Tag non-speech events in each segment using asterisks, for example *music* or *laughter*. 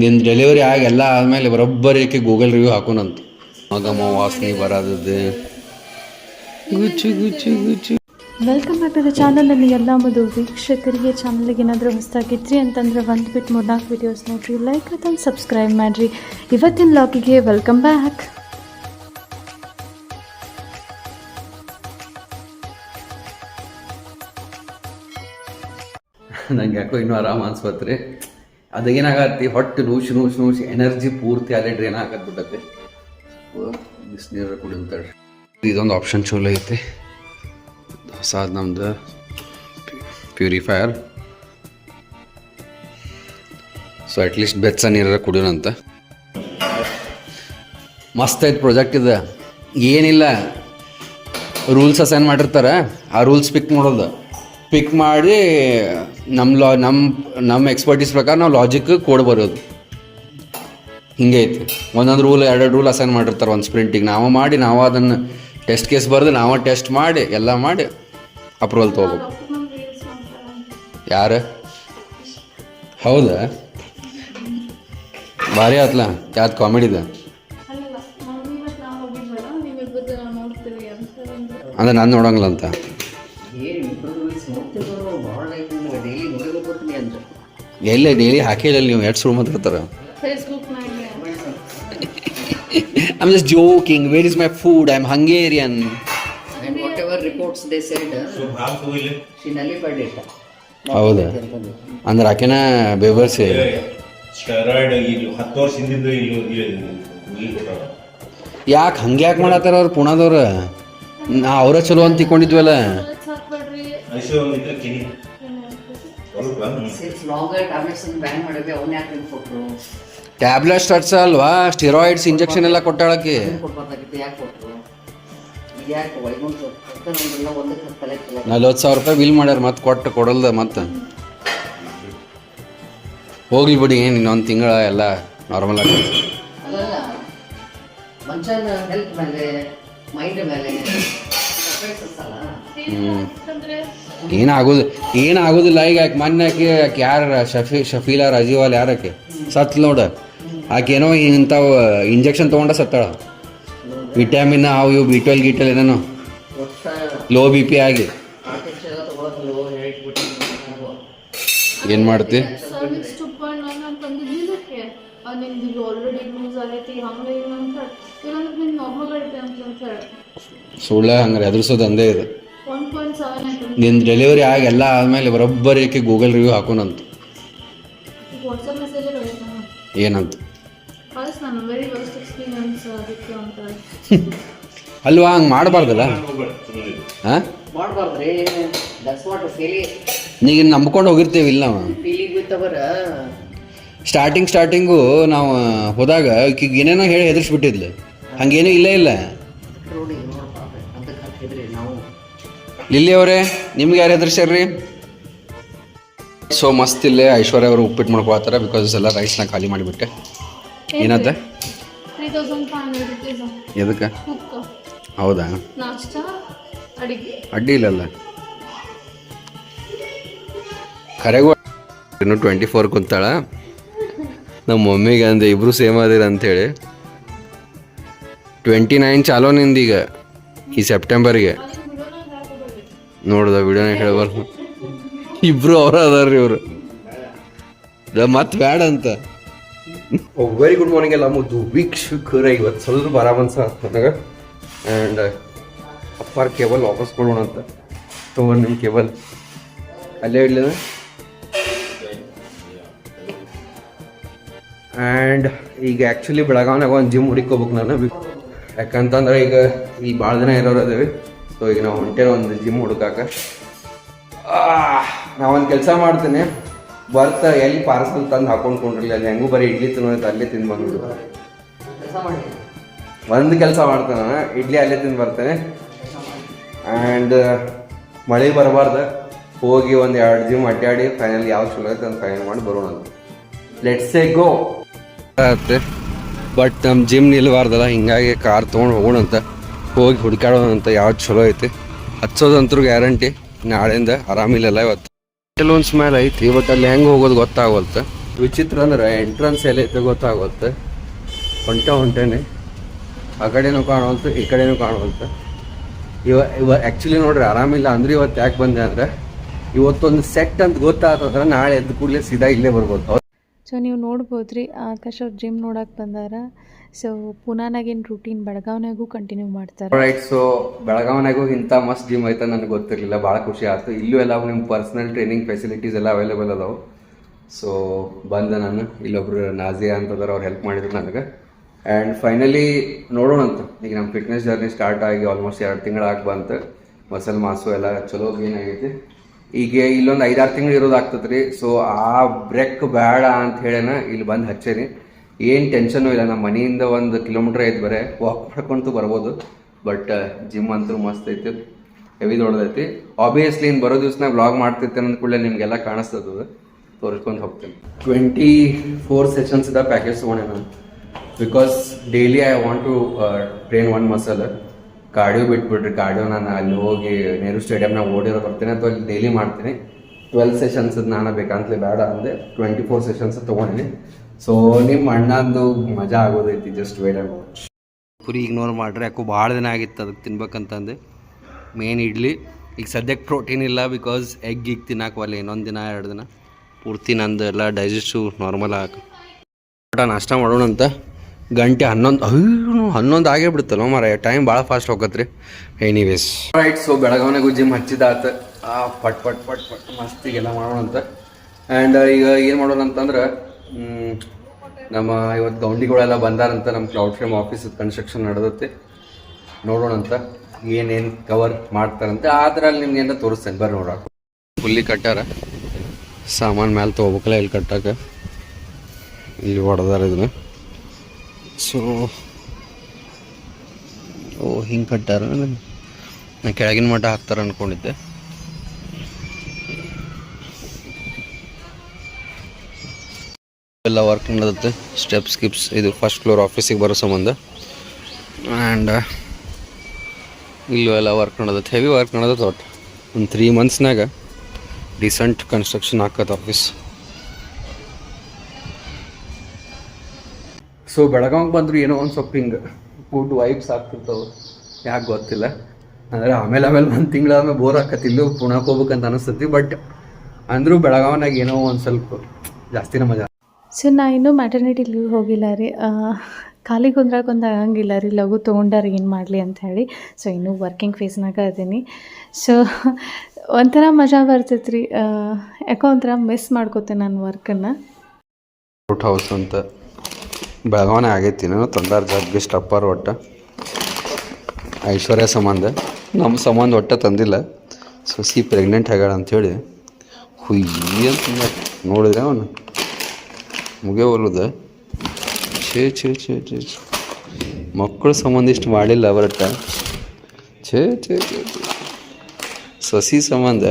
ನಿನ್ನ ಡೆಲಿವರಿ ಆಗಿ ಎಲ್ಲ ಆದಮೇಲೆ ಬರೋಬ್ಬರಿಕೆ ಗೂಗಲ್ ರಿವ್ಯೂ ಹಾಕೋಣಂತ ಮಗಮ ವಾಸನೆ ಬರೋದದ್ದು. ಗುಚ್ಚು ಗುಚ್ಚು ಗುಚ್ಚು. Welcome back to the channel ನನ್ನ ಎಲ್ಲ ಮದು ವೀಕ್ಷಕರಿಗೆ ಚಾನಲ್ಗೆ ಏನಾದರೂ ಹೊಸದಾಗಿದ್ರಿ ಅಂತಂದ್ರೆ ಒಂದು ಬಿಟ್ಟು ಮೂರ್ನಾಲ್ಕು ವೀಡಿಯೋಸ್ ನೋಡ್ರಿ ಲೈಕ್ ಅದನ್ನು ಸಬ್ಸ್ಕ್ರೈಬ್ ಮಾಡಿರಿ. ಇವತ್ತಿನ ಲಾಗಿಗೆ ವೆಲ್ಕಮ್ ಬ್ಯಾಕ್ ನಂಗೆ ಯಾಕೋ ಇನ್ನೂ ಆರಾಮ ಅನ್ಸ್ಬತ್ರಿ ಅದೇನಾಗತ್ತಿ ಹೊಟ್ಟೆ ನೂಸಿ ನೂಸಿ ನೂಸಿ ಎನರ್ಜಿ ಪೂರ್ತಿ ಅಲ್ಲೇ ಡ್ರೈನ್ ಆಗತ್ ಬಿಟ್ಟತ್ತೆ ಬಿಸಿನೀರು ಕುಡಿಂತಾಳೆ ಇದೊಂದು ಆಪ್ಷನ್ ಚಲೋ ಐತೆ. ಹೊಸಾದ್ ನಮ್ದು ಪ್ಯೂರಿಫೈಯರ್. ಸೊ ಅಟ್ಲೀಸ್ಟ್ ಬೆಚ್ಚ ನೀರ ಕುಡಿಯೋಣಂತ ಮಸ್ತ್ ಐತೆ ಪ್ರಾಜೆಕ್ಟ್ ಇದು. ಏನಿಲ್ಲ. ರೂಲ್ಸ್ ಅಸೈನ್ ಮಾಡಿರ್ತಾರೆ. ಆ ರೂಲ್ಸ್ ಪಿಕ್ ಮಾಡೋದು ಪಿಕ್ ಮಾಡಿ ನಮ್ಮ ಲಾ ನಮ್ಮ ನಮ್ಮ ಎಕ್ಸ್ಪರ್ಟೀಸ್ ಪ್ರಕಾರ ನಾವು ಲಾಜಿಕ್ ಕೋಡ್ ಬರೋದು. ಹಿಂಗೆ ಐತಿ. ಒಂದೊಂದು ರೂಲ್ ಎರಡೆರಡು ರೂಲ್ ಅಸೈನ್ ಮಾಡಿರ್ತಾರೆ ಒಂದು ಸ್ಪ್ರಿಂಟಿಗೆ ನಾವು ಮಾಡಿ ನಾವು ಅದನ್ನು ಟೆಸ್ಟ್ ಕೇಸ್ ಬರೆದು ನಾವು ಟೆಸ್ಟ್ ಮಾಡಿ ಎಲ್ಲ ಮಾಡಿ ಅಪ್ರೂವಲ್ ತೊಗೋಬೇಕು. ಯಾರು? ಹೌದಾ? ಭಾರಿ ಆತ್ಲ. ಯಾವ್ದು ಕಾಮಿಡಿದ ಅಂದ್ರೆ ನಾನು ನೋಡಂಗಿಲ್ಲ ಅಂತ. ಎಲ್ಲೇ ಡೈಲಿ ಹಾಕಿಲ್ಲ ನೀವು ಎರಡು ಸುಳ್ಳು ಮಾತಾಡ್ತಾರೆ am just joking where is my food I am Hungarian And whatever reports they said, she nullified it. ಹೌದಾ? ಅಂದ್ರೆ ಆಕೆನ ಬೆವರ್ಸಿ ಕೊಟ್ಟಾರ ಯಾಕೆ ಹಂಗೆ ಯಾಕೆ ಮಾಡತ್ತಾರ ಅವ್ರು ಪುಣಾದವ್ರು? ನಾ ಅವರ ಚಲೋ ಅಂತ ತಿಳ್ಕೊಂಡಿದ್ವಲ್ಲ. ಟ್ಯಾಬ್ಲೆಟ್ ಸ್ಟಾರ್ಟ್ಸ್ ಅಲ್ವಾ? ಸ್ಟಿರಾಯ್ಡ್ಸ್ ಇಂಜೆಕ್ಷನ್ ಎಲ್ಲ ಕೊಟ್ಟಾಳಕ್ಕೆ? ನಲ್ವತ್ತು ಸಾವಿರ ರೂಪಾಯಿ ಬಿಲ್ ಮಾಡ್ಯಾರ ಮತ್ತೆ ಕೊಟ್ಟು ಕೊಡಲ್ದ ಮತ್ತೆ ಹೋಗ್ಲಿ ಬಿಡಿ ಏನು ಇನ್ನೊಂದು ತಿಂಗಳ ಎಲ್ಲ ನಾರ್ಮಲ್ ಆಗಿ. ಹ್ಞೂ ಏನಾಗೋದು, ಏನಾಗೋದಿಲ್ಲ. ಈಗ ಆಕೆ ಮೊನ್ನೆ ಆಕೆ ಆಕೆ ಯಾರು, ಶಫಿ, ಶಫೀಲಾ, ರಾಜೀವಾಲ್ ಯಾರಕ್ಕೆ? ಸತ್ ನೋಡ. ಆಕೆ ಏನೋ ಇಂಥವು ಇಂಜೆಕ್ಷನ್ ತೊಗೊಂಡ ಸತ್ತಾಳ. ವಿಟ್ಯಾಮಿನ್ ಅವು ಇವು ಬಿ ಟ್ವೆಲ್ ಗಿಟೆಲ್ ಏನೇನೋ. ಲೋ ಬಿ ಪಿ ಆಗಿ. ಏನು ಮಾಡ್ತಿ? ಸುಳ್ಳ ಹಂಗಾರೆ ಎದುರಿಸೋದು ಅಂದೇ ಇದು. ನಿನ್ನ ಡೆಲಿವರಿ ಆಗಿ ಎಲ್ಲ ಆದಮೇಲೆ ಬರೋಬ್ಬರಿ ಗೂಗಲ್ ರಿವ್ಯೂ ಹಾಕೋನಂತ. ಏನಂತ? ಕಳಿಸ್ ನಾನು ವೆರಿ ಬೆಸ್ಟ್ ಎಕ್ಸ್ಪೀರಿಯನ್ಸ್ ಅದಕ್ಕೆ ಅಂತ. ಹೇಳಿ *laughs* ಅಲ್ವಾ ಹಂಗೆ ಮಾಡಬಾರ್ದಲ್ಲ. ಹಾಂ? ಈಗ ನಂಬ್ಕೊಂಡು ಹೋಗಿರ್ತೀವಿ ಇಲ್ಲ ನಾವು ಸ್ಟಾರ್ಟಿಂಗ್ ಸ್ಟಾರ್ಟಿಂಗು ನಾವು ಹೋದಾಗ ಈಗ ಏನೇನೋ ಹೇಳಿ ಹೆದರ್ಸ್ಬಿಟ್ಟಿದ್ಲು. ಹಂಗೇನೂ ಇಲ್ಲೇ ಇಲ್ಲ. ಲಿಲ್ಲಿ ಅವರೇ ನಿಮ್ಗೆ ಯಾರು ಹೆದರ್ಸ್ಯಾರ್ರಿ ಸೊ ಮಸ್ತ್ ಇಲ್ಲೇ ಐಶ್ವರ್ಯ ಅವರು ಉಪ್ಪಿಟ್ಟು ಮಾಡ್ಕೊಳತ್ತಾರ ಬಿಕಾಸ್ ಎಲ್ಲ ರೈಸ್ನ ಖಾಲಿ ಮಾಡಿಬಿಟ್ಟೆ. ಫೈವ್ ಎದಕ್ಕೆ? ಹೌದಾ? ಅಡ್ಡಿ ಇಲ್ಲಲ್ಲ? ಕರೆಗೂ ಇನ್ನು ಟ್ವೆಂಟಿ ಫೋರ್ ಕುಂತಾಳ. ನಮ್ಮ ಮಮ್ಮಿಗೆ ಅಂದೆ ಇಬ್ರು ಸೇಮ್ ಅದಿರ ಅಂಥೇಳಿ ಟ್ವೆಂಟಿ ನೈನ್ ಚಾಲೋ ನಿಂದೀಗ ಈ ಸೆಪ್ಟೆಂಬರ್ಗೆ ನೋಡ್ದ ವಿಡಿಯೋನ ಹೇಳ್ಬಾರ್ದು. ಇಬ್ರು ಅವ್ರ ಅದಾರ್ರಿ ಇವರು. ಮತ್ ಬ್ಯಾಡ ಅಂತ. ವೆರಿ ಗುಡ್ ಮಾರ್ನಿಂಗ್ ಎಲ್ಲ ಮುದ್ದು. ವೀಕ್ಷಕರ, ಇವತ್ತು ಸ್ವಲ್ಪ ಆರಾಮನ್ಸ ಆಗ್ತದಾಗ ಆ್ಯಂಡ್ ಅಪ್ಪಾರ ಕೇಬಲ್ ವಾಪಸ್ ಕೊಡೋಣ ಅಂತ. ತಗೊಂಡು ನಿಮ್ಮ ಕೇಬಲ್. ಅಲ್ಲೇ ಇಡ್ಲಿನ ಆ್ಯಂಡ್ ಈಗ ಆ್ಯಕ್ಚುಲಿ ಬೆಳಗಾವ್ನಾಗ ಒಂದು ಜಿಮ್ ಹುಡುಕೋಬೇಕು ನಾನು. ಯಾಕಂತಂದ್ರೆ ಈಗ ಈ ಭಾಳ ದಿನ ಇರೋರು ಅದೇವಿ ಸೊ ಈಗ ನಾವು ಹೊಂಟೇನ ಒಂದು ಜಿಮ್ ಹುಡುಕಾಕ. ನಾವೊಂದು ಒಂದು ಕೆಲಸ ಮಾಡ್ತೇನೆ. ಬರ್ತಾ ಎಲ್ಲಿ ಪಾರ್ಸಲ್ ತಂದು ಹಾಕೊಂಡು ಕೊಂಡಿರಲಿ ಅಲ್ಲಿ ಹೆಂಗೂ ಬರೀ ಇಡ್ಲಿ ತಿನ್ನೋದು ಅಲ್ಲೇ ತಿಂದು ಬಂದ್ಬಿಡು. ಒಂದು ಕೆಲಸ ಮಾಡ್ತೇನೆ ನಾನು. ಇಡ್ಲಿ ಅಲ್ಲೇ ತಿಂದು ಬರ್ತೇನೆ. ಆ್ಯಂಡ್ ಮಳೆ ಬರಬಾರ್ದು. ಹೋಗಿ ಒಂದು ಎರಡು ಜಿಮ್ ಅಡ್ಡಾಡಿ ಫೈನಲ್ ಯಾವ ಚಲೋ ಐತೆ ಅಂತ ಫೈನಲ್ ಮಾಡಿ ಬರೋಣ ಲೆಟ್ಸ್ ಎ ಗೋ ಬಟ್ ನಮ್ಮ ಜಿಮ್ ನಿಲ್ಬಾರ್ದಲ್ಲ ಹಿಂಗಾಗಿ ಕಾರ್ ತೊಗೊಂಡು ಹೋಗೋಣ ಅಂತ ಹೋಗಿ ಹುಡುಕಾಡೋಣ ಅಂತ ಯಾವ್ದು ಚಲೋ ಐತಿ? ಹಚ್ಚೋದಂತೂ ಗ್ಯಾರಂಟಿ. ನಾಳೆಯಿಂದ ಆರಾಮಿಲ್ಲಲ್ಲ ಇವತ್ತು. ಕೆಲವೊಂದು ಸ್ಮೆಲ್ ಐತಿ ಬಟ್ ಅಲ್ಲಿ ಹೆಂಗೆ ಹೋಗೋದು ಗೊತ್ತಾಗವಲ್ತು ವಿಚಿತ್ರ ಅಂದ್ರೆ ಎಂಟ್ರನ್ಸ್ ಎಲ್ಲೈತೆ ಗೊತ್ತಾಗುತ್ತೆ ಹೊಂಟ ಹೊಂಟೇನೆ. ಆ ಕಡೆನೂ ಕಾಣುವಂತ ಈ ಕಡೆನೂ ಕಾಣುವಂತ ಇವ ಇವ ಆ್ಯಕ್ಚುಲಿ ನೋಡ್ರಿ ಆರಾಮಿಲ್ಲ ಅಂದ್ರೆ ಇವತ್ತು ಯಾಕೆ ಬಂದೆ ಅಂದ್ರೆ, ಇವತ್ತೊಂದು ಸೆಟ್ ಅಂತ ಗೊತ್ತಾಗ್ತದ ನಾಳೆ ಎದ್ದು ಕೂಡಲೇ ಸೀದಾ ಇಲ್ಲೇ ಬರ್ಬೋದು. ಸೊ ನೀವು ನೋಡ್ಬೋದು ರೀ ಆಕಾಶ್ ಅವ್ರು ಜಿಮ್ ನೋಡಕ್ಕೆ ಬಂದಾರ. ಸೊ ಪುನಾನಾಗಿನ ರೂಟೀನ್ ಬೆಳಗಾವ್ನಾಗೂ ಕಂಟಿನ್ಯೂ ಮಾಡ್ತಾರೆ. ರೈಟ್ ಸೊ ಬೆಳಗಾವನಾಗೂ ಇಂಥ ಮಸ್ತ್ ಜಿಮ್ ಐತೆ ನನಗೆ ಗೊತ್ತಿರಲಿಲ್ಲ, ಭಾಳ ಖುಷಿ ಆಯ್ತು ಇಲ್ಲೂ ಎಲ್ಲ ನಿಮ್ಮ ಪರ್ಸನಲ್ ಟ್ರೈನಿಂಗ್ ಫೆಸಿಲಿಟೀಸ್ ಎಲ್ಲ ಅವೈಲೇಬಲ್ ಅದಾವ. ಸೊ ಬಂದೆ ನಾನು, ಇಲ್ಲೊಬ್ರು ನಾಜಿಯಾ ಅಂತಂದ್ರೆ ಅವ್ರು ಹೆಲ್ಪ್ ಮಾಡಿದ್ರು ನನಗೆ. ಆ್ಯಂಡ್ ಫೈನಲಿ ನೋಡೋಣ ಅಂತ. ಈಗ ನಮ್ಮ ಫಿಟ್ನೆಸ್ ಜರ್ನಿ ಸ್ಟಾರ್ಟ್ ಆಗಿ ಆಲ್ಮೋಸ್ಟ್ ಎರಡು ತಿಂಗಳಾಗಿ ಬಂತು. ಮಸಲ್ ಮಾಸು ಎಲ್ಲ ಚಲೋ ಗೇನ್ ಆಗೈತಿ. ಈಗ ಇಲ್ಲೊಂದು ಐದಾರು ತಿಂಗಳು ಇರೋದು ಆಗ್ತದೆ ರೀ ಸೊ ಆ ಬ್ರೇಕ್ ಬೇಡ ಅಂತ ಹೇಳೇನ ಇಲ್ಲಿ ಬಂದು ಹಚ್ಚೇನಿ ಏನು ಟೆನ್ಷನು ಇಲ್ಲ. ನಮ್ಮ ಮನೆಯಿಂದ ಒಂದು ಕಿಲೋಮೀಟ್ರ್ ಐತೆ ಬರೇ. ವಾಕ್ ಮಾಡ್ಕೊಂತು ಬರ್ಬೋದು. ಬಟ್ ಜಿಮ್ ಅಂತೂ ಮಸ್ತ್ ಐತಿ. ಹೆವಿ ದೊಡ್ಡದೈತಿ. ಆಬ್ವಿಯಸ್ಲಿ ಇನ್ನು ಬರೋ ದಿವ್ಸ ಬ್ಲಾಗ್ ಮಾಡ್ತಿರ್ತೇನೆ ಅಂದ ಕೂಡಲೇ ನಿಮಗೆಲ್ಲ ಕಾಣಿಸ್ತದ ತೋರಿಸ್ಕೊಂಡು ಹೋಗ್ತೀನಿ. ಟ್ವೆಂಟಿ ಫೋರ್ ಸೆಷನ್ಸ್ ಇದ್ದ ಪ್ಯಾಕೇಜ್ ತೊಗೊಂಡೆ ನಾನು. Because daily I want to train one muscle cardio ಬಿಟ್ಬಿಟ್ರಿ cardio ನಾನು ಅಲ್ಲಿ ಹೋಗಿ ನೆಹರು ಸ್ಟೇಡಿಯಮ್ನಾಗ ಓಡಿರೋ ಬರ್ತೀನಿ ಅಥವಾ ಅಲ್ಲಿ ಡೈಲಿ ಮಾಡ್ತೀನಿ. ಟ್ವೆಲ್ ಸೆಷನ್ಸ್ ನಾನು ಬೇಕಂತಲೇ ಬೇಡ ಅಂದೆ ಟ್ವೆಂಟಿ ಫೋರ್ ಸೆಷನ್ಸ್ ತೊಗೊಂಡಿನಿ. ಸೊ ನಿಮ್ಮ ಅಣ್ಣಂದು ಮಜಾ ಆಗೋದೈತಿ ಜಸ್ಟ್ ವೇಟ್ ಆಗಿ ಪುರಿ ಇಗ್ನೋರ್ ಮಾಡ್ರಿ, ಯಾಕೋ ಭಾಳ ದಿನ ಆಗಿತ್ತು ಅದಕ್ಕೆ ತಿನ್ಬೇಕಂತಂದು ಮೇನ್ ಇಡ್ಲಿ. ಈಗ ಸದ್ಯಕ್ಕೆ ಪ್ರೋಟೀನ್ ಇಲ್ಲ ಬಿಕಾಸ್ ಎಗ್ ಈಗ ತಿನ್ನಕ್ಕೆ ಇನ್ನೊಂದು ದಿನ, ಎರಡು ದಿನ. ಪೂರ್ತಿ ನಂದು ಎಲ್ಲ ಡೈಜೆಸ್ಟು ನಾರ್ಮಲ್ ಆಗ. ನಾಷ್ಟ ಮಾಡೋಣ ಅಂತ ಗಂಟೆ ಹನ್ನೊಂದು, ಅಯ್ಯೋ, ಹನ್ನೊಂದು ಆಗೇ ಬಿಡುತ್ತಲ್ಲ ಮರ ಟೈಮ್ ಭಾಳ ಫಾಸ್ಟ್ ಹೋಗತ್ರಿ. ಎನಿವೇಸ್ ರೈಟ್ ಸೊ ಬೆಳಗಾವನಾಗೂ ಜಿಮ್ ಆ, ಪಟ್ ಪಟ್ ಪಟ್ ಪಟ್, ಮಸ್ತಿಗೆಲ್ಲ ಮಾಡೋಣ ಅಂತ ಆ್ಯಂಡ್ ಈಗ ಏನು ಮಾಡೋಣ ಅಂತಂದ್ರೆ ನಮ್ಮ ಇವತ್ತು ಗೌಂಡಿಗಳೆಲ್ಲ ಬಂದಾರಂತ ನಮ್ಮ ಕ್ಲೌಡ್ ಫ್ರೇಮ್ ಆಫೀಸ್ ಕನ್ಸ್ಟ್ರಕ್ಷನ್ ನಡೆದತ್ತೆ ನೋಡೋಣ ಅಂತ ಏನೇನು ಕವರ್ ಮಾಡ್ತಾರಂತೆ. ಅದ್ರಲ್ಲಿ ನಿಮ್ಗೆ ಏನೋ ತೋರಿಸ್ತೇನೆ. ಬರ್ರಿ ನೋಡೋಣ. ಫುಲ್ಲಿ ಕಟ್ಟಾರ. ಸಾಮಾನು ಮೇಲೆ ತೊಗೋಬೇಕಲ್ಲ ಇಲ್ಲಿ ಕಟ್ಟಾಕ. ಇಲ್ಲಿ ಹೊಡೆದಾರ ಇದನ್ನ. ಸೊ, ಓ, ಹಿಂಗೆ ಕಟ್ಟಾರ? ನಾನು ಕೆಳಗಿನ ಮಟ್ಟ ಹಾಕ್ತಾರ ಅಂದ್ಕೊಂಡಿದ್ದೆ ಎಲ್ಲ ವರ್ಕ್ ನಡೆದತ್ತೆ ಸ್ಟೆಪ್ ಸ್ಕಿಪ್ಸ್ ಇದು ಫಸ್ಟ್ ಫ್ಲೋರ್ ಆಫೀಸಿಗೆ ಬರೋ ಸಂಬಂಧ. ಆ್ಯಂಡ್ ಇಲ್ಲೂ ಎಲ್ಲ ವರ್ಕ್ ನಡೆದತ್ತೆ. ಹೆವಿ ವರ್ಕ್ ನಡೆದತ್ತೆ, ಒಟ್ಟು. ಒಂದು ತ್ರೀ ಮಂತ್ಸ್ನಾಗ ಡಿಸೆಂಟ್ ಕನ್ಸ್ಟ್ರಕ್ಷನ್ ಹಾಕತ್ತೆ ಆಫೀಸ್ ಸೊ ಬೆಳಗಾವಿಗೆ ಬಂದರೂ ಏನೋ ಒಂದು ಸ್ವಲ್ಪ ಹಿಂಗೆ ಗುಡ್ ವೈಬ್ಸ್ ಆಗ್ತಿರ್ತಾವೆ. ಯಾಕೆ ಗೊತ್ತಿಲ್ಲ. ಅಂದರೆ ಆಮೇಲೆ ಆಮೇಲೆ ಒಂದು ತಿಂಗಳಾದ್ಮೇಲೆ ಬೋರ್ ಹಾಕತ್ತಿಲ್ಲ ಪುಣಕ್ಕೆ ಹೋಗ್ಬೇಕಂತ ಅನಿಸ್ತತಿ. ಬಟ್ ಅಂದರೂ ಬೆಳಗಾವಿನಾಗ ಏನೋ ಒಂದು ಸ್ವಲ್ಪ ಜಾಸ್ತಿನ ಮಜಾ ಸೊ ನಾ ಇನ್ನೂ ಮ್ಯಾಟರ್ನಿಟಿ ಲೀವ್ ಹೋಗಿಲ್ಲ ರೀ. ಖಾಲಿ ಕುಂದ್ರಾಕೊಂದು ಆಗಂಗಿಲ್ಲ ರೀ. ಲಘು ತೊಗೊಂಡಾರ ಏನು ಮಾಡಲಿ ಅಂತ ಹೇಳಿ. ಸೊ ಇನ್ನೂ ವರ್ಕಿಂಗ್ ಫೇಸ್ನಾಗ ಇದ್ದೀನಿ ಸೊ ಒಂಥರ ಮಜಾ ಬರ್ತೈತೆ ರೀ. ಯಾಕೋ ಒಂಥರ ಮಿಸ್ ಮಾಡ್ಕೋತೇನೆ ನಾನು ವರ್ಕನ್ನು ಔಟ್ ಹೌಸ್ ಅಂತ. ಬೆಳಗಾವನೆ ಆಗೈತಿ, ನಾನು ತಂದಾರ ಜಗ್ಗಿ ಸ್ಟಪ್ಪರ್ ಒಟ್ಟು. ಐಶ್ವರ್ಯ ಸಂಬಂಧ. ನಮ್ಮ ಸಂಬಂಧ ಒಟ್ಟ ತಂದಿಲ್ಲ. ಸೊಸಿ ಪ್ರೆಗ್ನೆಂಟ್ ಆಗ್ಯಾಳ ಅಂಥೇಳಿ ಹುಯ್ಯ ಅಂತ ನೋಡಿದ್ರೆ ಅವನು ಮುಗಿಯ ಹೋಲುದ ಛೇ ಛೇ ಛೇ ಛೇ ಮಕ್ಕಳು ಸಂಬಂಧ ಇಷ್ಟು ಮಾಡಿಲ್ಲ ಅವರಟ್ಟ. ಛೇ ಛೇ ಛೇ. ಸೊಸಿ ಸಂಬಂಧ.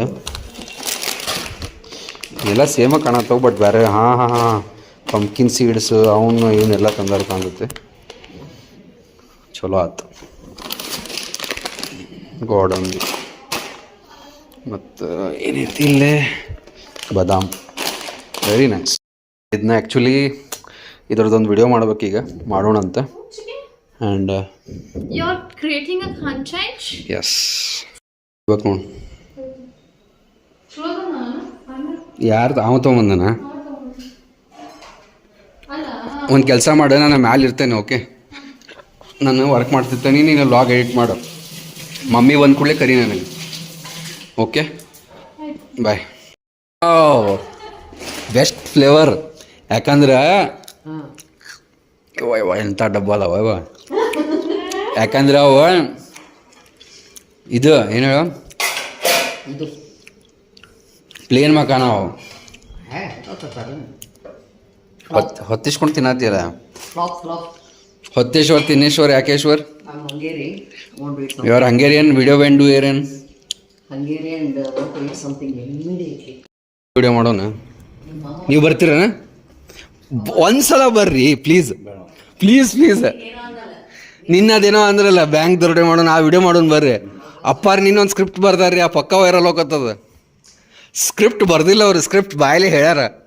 ಎಲ್ಲ ಸೇಮ ಕಾಣತ್ತವು ಬಟ್ ಬೇರೆ, ಹಾಂ ಹಾಂ ಹಾಂ. ಪಂಪ್ಕಿನ್ ಸೀಡ್ಸ್ ಅವನು ಇವನ್ನೆಲ್ಲ ತಂದಾರು ಕಾಣುತ್ತೆ ಚಲೋ ಆಯ್ತು ಗೋಡಂಬಿ ಮತ್ತು ಏನೈತಿ ಇಲ್ಲೇ ಬದಾಮ್ ವೆರಿ ನೈಸ್ ಇದನ್ನ ಆ್ಯಕ್ಚುಲಿ ಇದ್ರದ್ದೊಂದು ವಿಡಿಯೋ ಮಾಡ್ಬೇಕೀಗ ಮಾಡೋಣ ಅಂತ ಆ್ಯಂಡ್? ಎಸ್ ಇವಾಗ ನೋಡಿ ಯಾರ್ದು ಅವ ತೊಗೊಂಬಂದನಾ ಒಂದು ಕೆಲಸ ಮಾಡು ನಾನು ಮ್ಯಾಲೆ ಇರ್ತೇನೆ ಓಕೆ ನಾನು ವರ್ಕ್ ಮಾಡ್ತಿರ್ತೇನೆ ನೀನು ಲಾಗ್ ಎಡಿಟ್ ಮಾಡು. ಮಮ್ಮಿ ಒಂದು ಕೂಡಲೇ ಕರಿ ನನಗೆ. ಓಕೆ ಬಾಯ್ ಬೆಸ್ಟ್ ಫ್ಲೇವರ್ ಯಾಕಂದ್ರೆ ಓಯ್ ಯವ್ವ ಎಂಥ ಡಬ್ಬ ಅದಾವ ಯವ್ವ ಯಾಕಂದ್ರೆ ಅವ ಇದು ಏನು ಹೇಳ? ಇದು. ಪ್ಲೇನ್ ಮಕಾನ ಅವು. ಹೊತ್ ಹೊತ್ತಿಸ್ಕೊಂಡು ತಿನ್ನತ್ತೀರ? ಹೊತ್ತೇಶ್ವರ್ ತಿನ್ನೇಶ್ವರ್ ಯಾಕೇಶ್ವರ್? Your Hungarian video when do area and. Video ಮಾಡೋಣ? ನೀವು ಬರ್ತೀರ? ಒಂದ್ಸಲ ಬರ್ರಿ ಪ್ಲೀಸ್ ಪ್ಲೀಸ್ ಪ್ಲೀಸ್ ನಿನ್ನದೇನೋ ಅಂದ್ರಲ್ಲ ಬ್ಯಾಂಕ್ ದೊರಡೆ ಮಾಡೋಣ ಆ ವಿಡಿಯೋ ಮಾಡೋಣ ಬರ್ರಿ. ಅಪ್ಪಾರ ನಿನ್ನೊಂದು ಸ್ಕ್ರಿಪ್ಟ್ ಬರ್ದಾರ್ರಿ ಆ ಪಕ್ಕ ವೈರಲ್ ಹೋಗತ್ತದ. ಸ್ಕ್ರಿಪ್ಟ್ ಬರ್ದಿಲ್ಲ ಅವ್ರು ಸ್ಕ್ರಿಪ್ಟ್ ಬಾಯಲ್ಲಿ ಹೇಳ್ಯಾರ.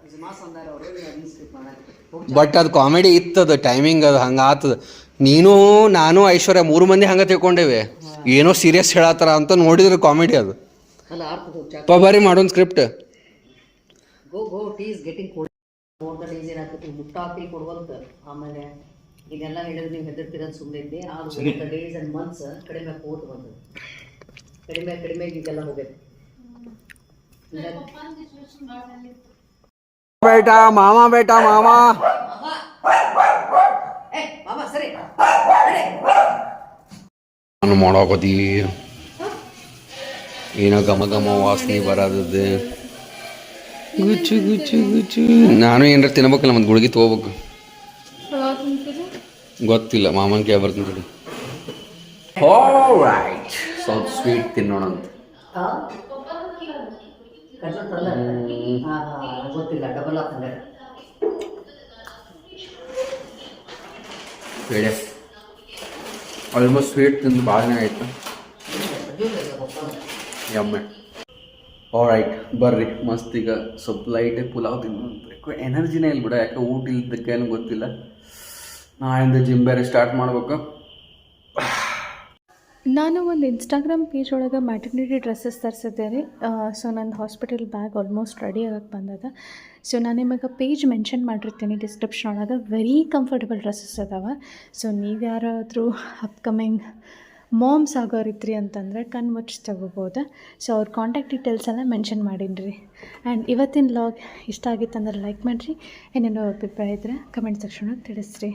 ಬಟ್ ಅದು ಕಾಮಿಡಿ ಇತ್ತದ ಟೈಮಿಂಗ್ ಅದು ಹಂಗೆ ಆತದ. ನೀನು ನಾನು ಐಶ್ವರ್ಯ ಮೂರು ಮಂದಿ ಹಂಗೆ ತಿಳ್ಕೊಂಡೇವೆ. ಏನೋ ಸೀರಿಯಸ್ ಹೇಳತ್ತಾರ ಅಂತ ನೋಡಿದ್ರೆ ಕಾಮಿಡಿ ಅದು. ಅಲ್ಲ ಆರ್ತದ ಚಾ ಪ ಮಾಡೋನ್ script go go is getting cold the days ಏನಾಗ್ತೈತಿ ಮುಟ್ಟ ಹಾಕಿ ಕೊಡುವಂತ. ಆಮೇಲೆ ಇದೆಲ್ಲ ಹೇಳಿದ್ರೆ ನೀವು ಹೆದರ್ತಿರೋದು ಸುಮ್ಮನೆ ಇದ್ದೆ. ಆದ್ರೆ ಡೇಸ್ ಅಂಡ್ ಮಂತ್ಸ್ ಕಡಿಮೆ ಬಂದದ್ದು ಕಡಿಮೆ ಕಡಿಮೆ ಇದೆಲ್ಲ ಹೋಗೈತೆ ಬೇಟ ಮಾಮ ಬೇಟ ಮಾಮ ಏ ಮಾಮ ಸರಿ ನಾನು ಮಾಡೋಕತಿ. ಏನೋ ಘಮ ಘಮ ವಾಸನೆ ಬರದದ್ದು. ಗುಚ್ಚು ಗುಚ್ಚು ಗುಚ್ಚು. ನಾನು ಏನಾರ ತಿನ್ಬೇಕಲ್ಲ ಮತ್ತೆ ಗುಳಿಗೆ ತಗೋಬೇಕು. ಗೊತ್ತಿಲ್ಲ ಮಾಮನ್ ಕೇ ಬರ್ತೀನಿ ಕಡೆ ರೈಟ್ ಸ್ವಲ್ಪ ಸ್ವೀಟ್ ತಿನ್ನೋಣ ಅಂತ ಗೊತ್ತಿಲ್ಲ ಡಬಲ್ ಬೇಳೆ ಆಲ್ಮೋಸ್ಟ್ ಸ್ವೀಟ್ ತಿಂದು ಭಾಳ ದಿನ ಆಯ್ತು ಎಮ್ಮೆ ರೈಟ್ ಬರ್ರಿ. ಮಸ್ತ್ ಈಗ ಸ್ವಲ್ಪ ಲೈಟ್ ಪುಲಾವ್ ತಿನ್ನಬೇಕು ಎನರ್ಜಿನೇ ಇಲ್ಲ ಬಿಡ ಯಾಕೆ ಊಟ ಇಲ್ಲದಕ್ಕೆ ಏನು ಗೊತ್ತಿಲ್ಲ. ನಾಳೆಯಿಂದ ಜಿಮ್ ಬೇರೆ ಸ್ಟಾರ್ಟ್ ಮಾಡ್ಬೇಕು. ನಾನು ಒಂದು ಇನ್ಸ್ಟಾಗ್ರಾಮ್ ಪೇಜ್ ಒಳಗೆ ಮ್ಯಾಟರ್ನಿಟಿ ಡ್ರೆಸ್ಸಸ್ ತರಿಸಿದ್ದೆ ರೀ ಸೊ ನಂದು ಹಾಸ್ಪಿಟಲ್ ಬ್ಯಾಗ್ ಆಲ್ಮೋಸ್ಟ್ ರೆಡಿ ಆಗಕ್ಕೆ ಬಂದದ. ಸೊ ನಾನು ನಿಮಗೆ ಪೇಜ್ ಮೆನ್ಷನ್ ಮಾಡಿರ್ತೀನಿ ಡಿಸ್ಕ್ರಿಪ್ಷನ್ ಒಳಗೆ. ವೆರಿ ಕಂಫರ್ಟಬಲ್ ಡ್ರೆಸ್ಸಸ್ ಅದಾವೆ. ಸೊ ನೀವು ಯಾರಾದರೂ ಅಪ್ಕಮಿಂಗ್ ಮಾಮ್ಸ್ ಆಗೋರಿತ್ರಿ ಅಂತಂದರೆ ಕಣ್ ಮುಚ್ಚಿ ತಗೋಬೋದು. ಸೊ ಅವ್ರ ಕಾಂಟ್ಯಾಕ್ಟ್ ಡೀಟೇಲ್ಸ್ ಎಲ್ಲ ಮೆನ್ಷನ್ ಮಾಡೀನಿ ರೀ ಆ್ಯಂಡ್ ಇವತ್ತಿನ ಲಾಗ್ ಇಷ್ಟ ಆಗಿತ್ತಂದ್ರೆ ಲೈಕ್ ಮಾಡಿರಿ. ಏನೇನೋ ಅಭಿಪ್ರಾಯ ಇದ್ರೆ ಕಮೆಂಟ್ ಸೆಕ್ಷನ್ ಒಳಗೆ ತಿಳಿಸ್ರಿ.